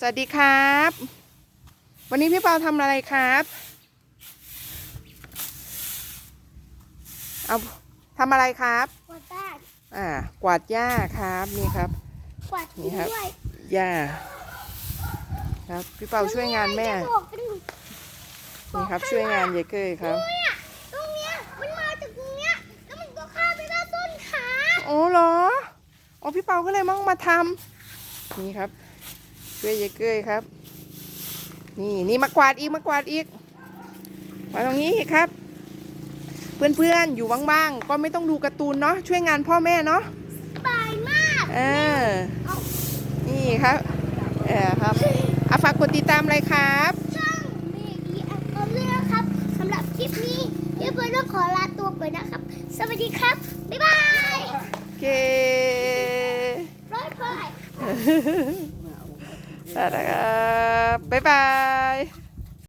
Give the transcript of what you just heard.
สวัสดีครับ วันนี้พี่เปาทำอะไรครับ เอาทำอะไรครับกวาดบ้านอ่ากวาดหญ้าครับนี่ครับ กวาดทิ้งนี่ครับด้วยหญ้าครับพี่เปาช่วยงานแม่จะบอกเป็นนี่ครับ ช่วยงานยายเก้ยครับเนี่ยตรงเนี้ยมันมาจากตรงเนี้ยแล้วมันก็ข้ามไปด้านต้นขาโอ้เหรออ๋อพี่เปาก็เลยมั่งมาทำนี่ครับ ช่วยยายเก้ยครับ นี่นี่มากวาดอีกมากวาดอีกมาตรงนี้อีกครับ เพื่อนๆอยู่ว่างๆก็ไม่ต้องดูการ์ตูนเนาะช่วยงานพ่อแม่เนาะสบายมากเออนี่ครับเออครับอาฝากกดติดตามเลยครับช่องเมดีอัลเลือกครับสำหรับคลิปนี้เดี๋ยวเพื่อนต้องขอลาตัวไปนะครับ สวัสดีครับ บ๊ายบายโอเคร้อยพายได้แล้วครั บบ๊ายบาย